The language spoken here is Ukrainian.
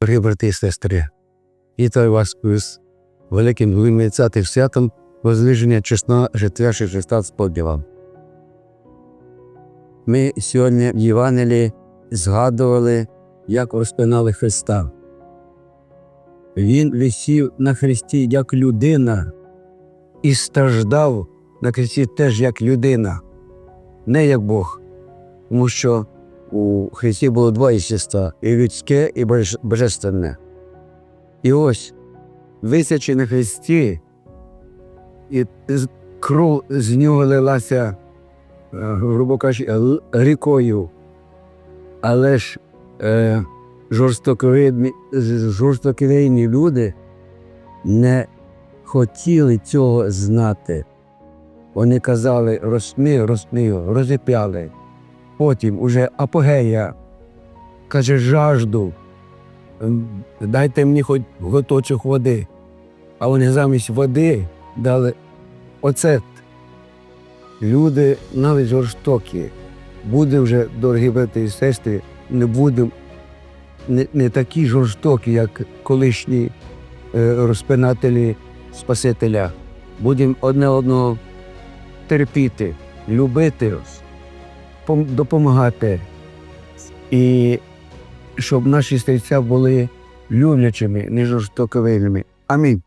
Дорогі брати і сестри, вітаю вас із великим 20 святом Возвиження чесного життя Христа Сподіва. Ми сьогодні в Євангелії згадували, як розпинали Христа. Він висів на хресті як людина і страждав на хресті теж як людина, не як Бог. Тому що у Христі було два єстества – і людське, і божественне. І ось, висячи на Христі, і кров з нього лилася, е, грубо кажучи, рікою. Але ж е, жорстоковидні, з- люди не хотіли цього знати. Вони казали розсми його, розіп'яли. Потім уже апогея каже жажду. Дайте мені хоч глоточок води. А вони замість води дали оцет. Люди навіть жорстокі. Буде вже, дорогі брати і сестри, не будемо не, не такі жорстокі, як колишні е, розпинателі Спасителя. Будемо одне одного терпіти, любити, допомагати. І щоб наші серця були люблячими, не жорстоковими. Амінь.